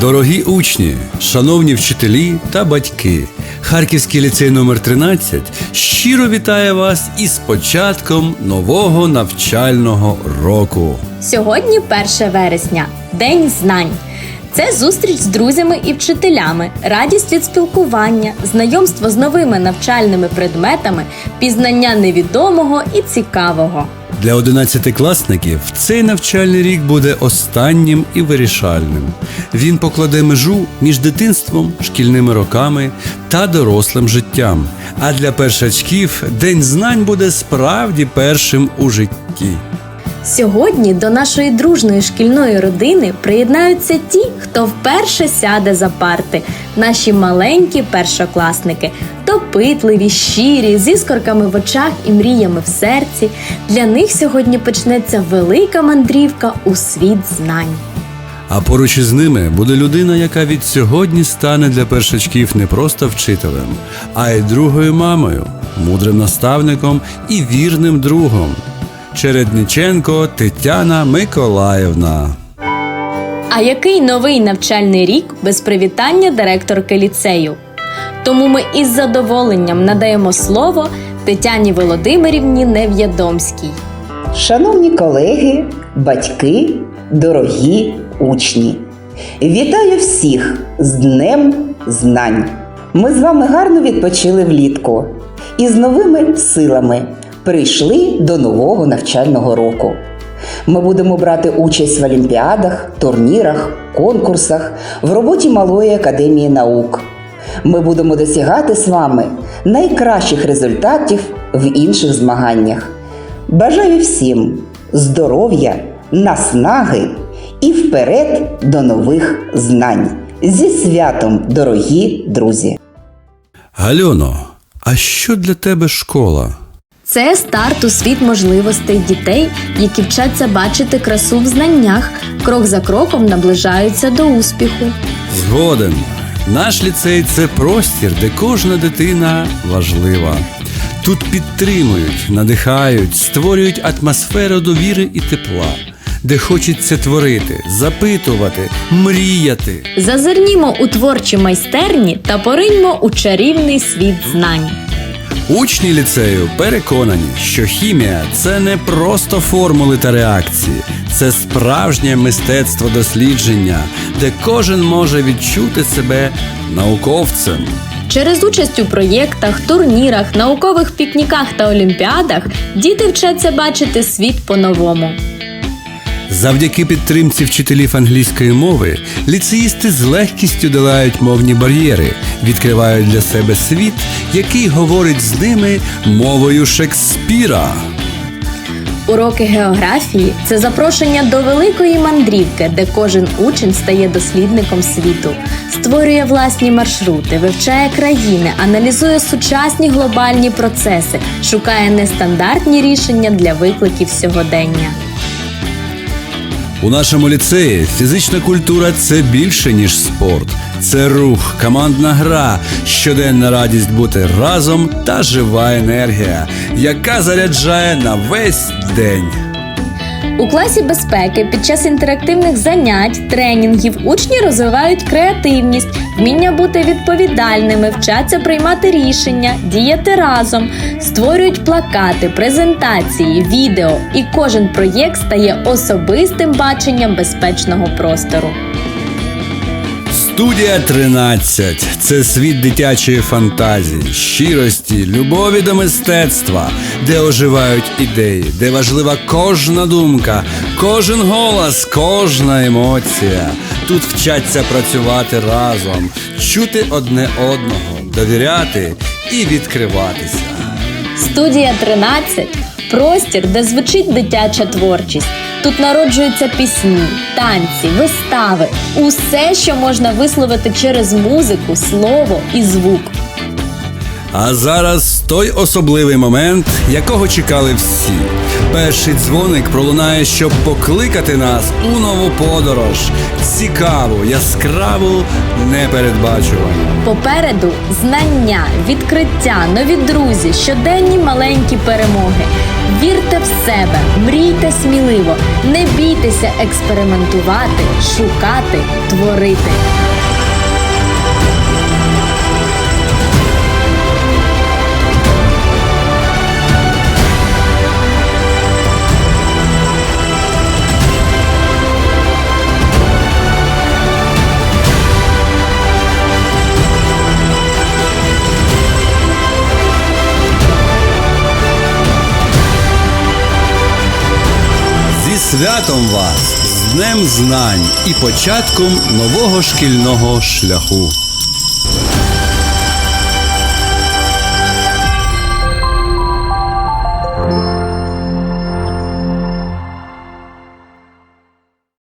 Дорогі учні, шановні вчителі та батьки, Харківський ліцей номер 13 щиро вітає вас із початком нового навчального року. Сьогодні 1 вересня, День знань. Це зустріч з друзями і вчителями, радість від спілкування, знайомство з новими навчальними предметами, пізнання невідомого і цікавого. Для одинадцятикласників цей навчальний рік буде останнім і вирішальним. Він покладе межу між дитинством, шкільними роками та дорослим життям. А для першачків День знань буде справді першим у житті. Сьогодні до нашої дружної шкільної родини приєднаються ті, хто вперше сяде за парти, наші маленькі першокласники, допитливі, щирі, з іскорками в очах і мріями в серці. Для них сьогодні почнеться велика мандрівка у світ знань. А поруч із ними буде людина, яка від сьогодні стане для першачків не просто вчителем, а й другою мамою, мудрим наставником і вірним другом. Чередниченко Тетяна Миколаївна. А який новий навчальний рік без привітання директорки ліцею? Тому ми із задоволенням надаємо слово Тетяні Володимирівні Нев'ядомській. Шановні колеги, батьки, дорогі учні, вітаю всіх з Днем Знань! Ми з вами гарно відпочили влітку і з новими силами прийшли до нового навчального року. Ми будемо брати участь в олімпіадах, турнірах, конкурсах, в роботі Малої академії наук. Ми будемо досягати з вами найкращих результатів в інших змаганнях. Бажаю всім здоров'я, наснаги і вперед до нових знань. Зі святом, дорогі друзі! Гальоно, а що для тебе школа? Це старт у світ можливостей дітей, які вчаться бачити красу в знаннях, крок за кроком наближаються до успіху. Згоден. Наш ліцей це простір, де кожна дитина важлива. Тут підтримують, надихають, створюють атмосферу довіри і тепла, де хочеться творити, запитувати, мріяти. Зазирнімо у творчі майстерні та пориньмо у чарівний світ знань. Учні ліцею переконані, що хімія це не просто формули та реакції, це справжнє мистецтво дослідження, де кожен може відчути себе науковцем. Через участь у проєктах, турнірах, наукових пікніках та олімпіадах діти вчаться бачити світ по-новому. Завдяки підтримці вчителів англійської мови ліцеїсти з легкістю долають мовні бар'єри, відкривають для себе світ, який говорить з ними мовою Шекспіра. Уроки географії це запрошення до великої мандрівки, де кожен учень стає дослідником світу, створює власні маршрути, вивчає країни, аналізує сучасні глобальні процеси, шукає нестандартні рішення для викликів сьогодення. У нашому ліцеї фізична культура це більше, ніж спорт. Це рух, командна гра, щоденна радість бути разом та жива енергія, яка заряджає на весь день. У класі безпеки під час інтерактивних занять, тренінгів учні розвивають креативність, вміння бути відповідальними, вчаться приймати рішення, діяти разом, створюють плакати, презентації, відео, і кожен проєкт стає особистим баченням безпечного простору. Студія 13 це світ дитячої фантазії, щирості, любові до мистецтва, де оживають ідеї, де важлива кожна думка, кожен голос, кожна емоція. Тут вчаться працювати разом, чути одне одного, довіряти і відкриватися. Студія 13 простір, де звучить дитяча творчість. Тут народжуються пісні, танці, вистави, усе, що можна висловити через музику, слово і звук. А зараз той особливий момент, якого чекали всі. Перший дзвоник пролунає, щоб покликати нас у нову подорож. Цікаву, яскраву, непередбачувану. Попереду знання, відкриття, нові друзі, щоденні маленькі перемоги. Вірте в себе, мрійте сміливо, не бійтеся експериментувати, шукати, творити. Святом вас, з Днем Знань і початком нового шкільного шляху.